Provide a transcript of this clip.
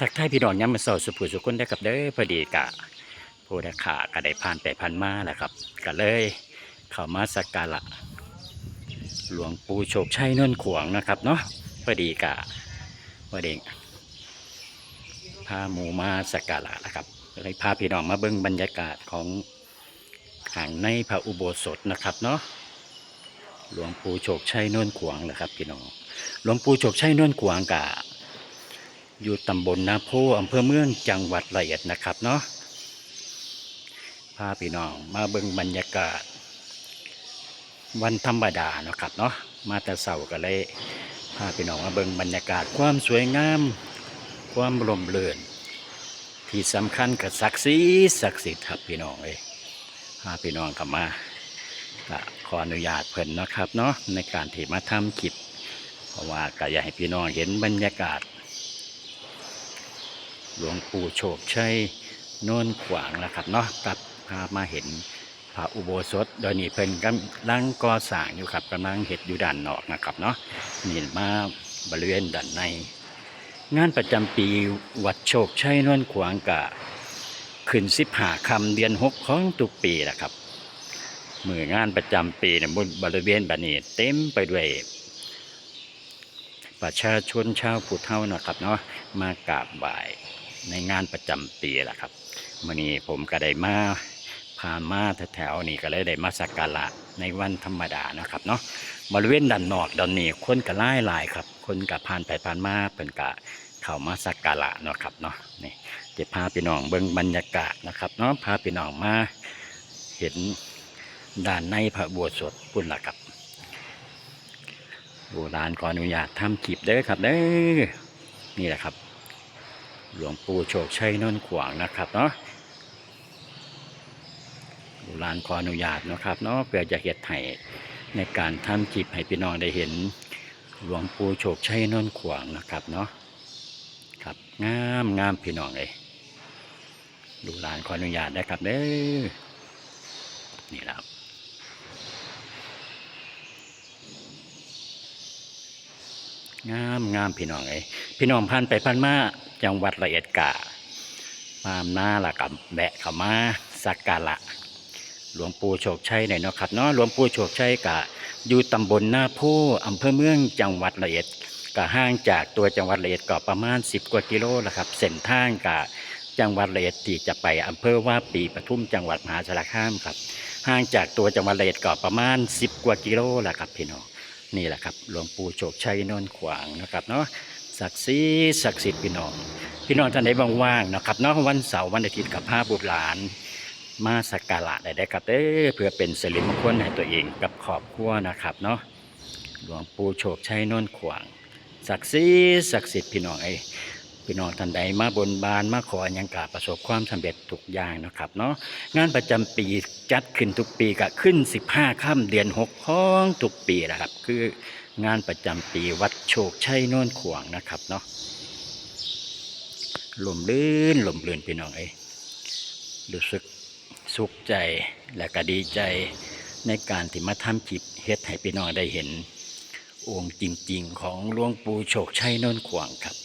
ทักทายพี่น้องย้ำมาสอสุภูสุคนได้กับเด้อพอดีกะผู้ได้ขาก็ได้ผ่านไปผ่านมาแหละครับก็เลยเข้ามาสักการะหลวงปู่โชคชัยนนขวางนะครับเนาะพอดีกะพอดีพาหมูมาสักการะนะครับเลยพาพี่น้องมาเบิ่งบรรยากาศของข้างในพระอุโบสถนะครับเนาะหลวงปู่โชคชัยนนขวางนะครับพี่น้องหลวงปู่โชคชัยนนขวางกะ อยู่ตำบลนาโพอำเภอเมืองจังหวัดระยองนะครับเนาะพาพี่น้องมาเบิ่งบรรยากาศ วันธรรมดาเนาะครับเนาะมาแต่เสาร์ก็เลยพาพี่น้องมาเบิ่งบรรยากาศความสวยงาม ความลมเลื่นที่สำคัญกับศักดิ์ศรีศักดิ์สิทธิ์ครับพี่น้องเอ้ยพาพี่น้องกลับมาขออนุญาตเพิ่นนะครับเนาะในการที่มาทำคลิปเพราะว่าก็อยากให้พี่น้องเห็นบรรยากาศ หลวงปู่โชคชัยโน่นขวางนะครับเนาะกับพามาเห็นพระอุโบสถโดยนี่เพิ่นกำลังก่อสร้างอยู่ครับกำลังเห็ดอยู่ด้านนอกนะครับเนาะนี่มาบริเวณด้านใน งานประจำปีวัดโชคชัยน่นขวางกะขึ้นสิบหาคำเดือนหกของทุกปีนะครับมืองานประจำปีเนี่ยบริเวณบันนี้เต็มไปด้วย ประชาชนชาวผู้เฒ่านะครับเนาะมากราบไหว้ในงานประจำปีแหละครับมื่อนี้ผมก็ได้มาผ่านมาแถวๆนี้ก็เลยได้มาสักการะในวันธรรมดานะครับเนาะบริเวณด้านนอกด้านนี้คนก็หลายหลายครับ คนก็ผ่านไปผ่านมาเป็นกะเข้ามาสักการะเนาะครับเนาะนี่จะพาพี่น้องเบิ่งบรรยากาศนะครับเนาะพาพี่น้องมาเห็นด้านในพระอุโบสถปุ่นละครับ โบราณขออนุญาตทำคลิปเด้อครับเด้อนี่แหละครับ หลวงปู่โชคชัยนนท์ขวางนะครับเนาะโบราณขออนุญาตนะครับเนาะเพื่อจะเห็ดให้ในการทำคลิปให้พี่น้องได้เห็น หลวงปู่โชคชัยนนท์ขวางนะครับเนาะครับงามงามพี่น้องเลยดูลานขออนุญาตได้ครับเด้อนี่แหละครับ งามงามพี่น้องเอ้ยพี่น้องพันไปพันมาจังหวัดละเอียดกามาหน้าละกับแบะเข้ามาสักการะหลวงปู่โชคชัยหน่อยเนาะครับเนาะหลวงปู่โชคชัยกะ อยู่ตำบลหน้าโพอำเภอเมืองจังหวัดละเอียดกะห่างจากตัวจังหวัดละเอียดก็ประมาณ 10 กว่ากิโลละครับเส้นทางกะจังหวัดละเอียดที่จะไปอำเภอว่าปีปทุมจังหวัดมหาสารคามครับห่างจากตัวจังหวัดละเอียดก็ประมาณ 10 กว่ากิโลละครับพี่น้อง นี่แหละครับหลวงปู่โชคชัยนนท์ขวางนะครับเนาะศักดิ์สิทธิ์ศักดิ์สิทธิ์พี่น้อง พี่น้องท่านใดว่างๆนะครับเนาะวันเสาร์วันอาทิตย์กับพาบุตรหลาน มาสักการะได้ได้ครับเด้อเพื่อเป็นสิริมงคลให้ตัวเองกับครอบครัวนะครับเนาะหลวงปู่โชคชัยนนท์ขวางศักดิ์สิทธิ์ศักดิ์สิทธิ์พี่น้องไอ้ พี่น้องท่านใดมาบนบานมาขออันยังกาประสบความสำเร็จทุกอย่างนะครับเนาะงานประจำปีจัดขึ้นทุกปีก็ขึ้น 15ค่ำเดือน6ของทุกปีนะครับ คืองานประจำปีวัดโชคชัยน่นขวางนะครับเนาะลมลื่นลมลื่นพี่น้องเอ้รู้สึกสุขใจและก็ดีใจในการที่มาทำคลิปเฮ็ดให้พี่น้องได้เห็นองค์จริง ๆ ของหลวงปู่โชคชัยน่นขวางครับ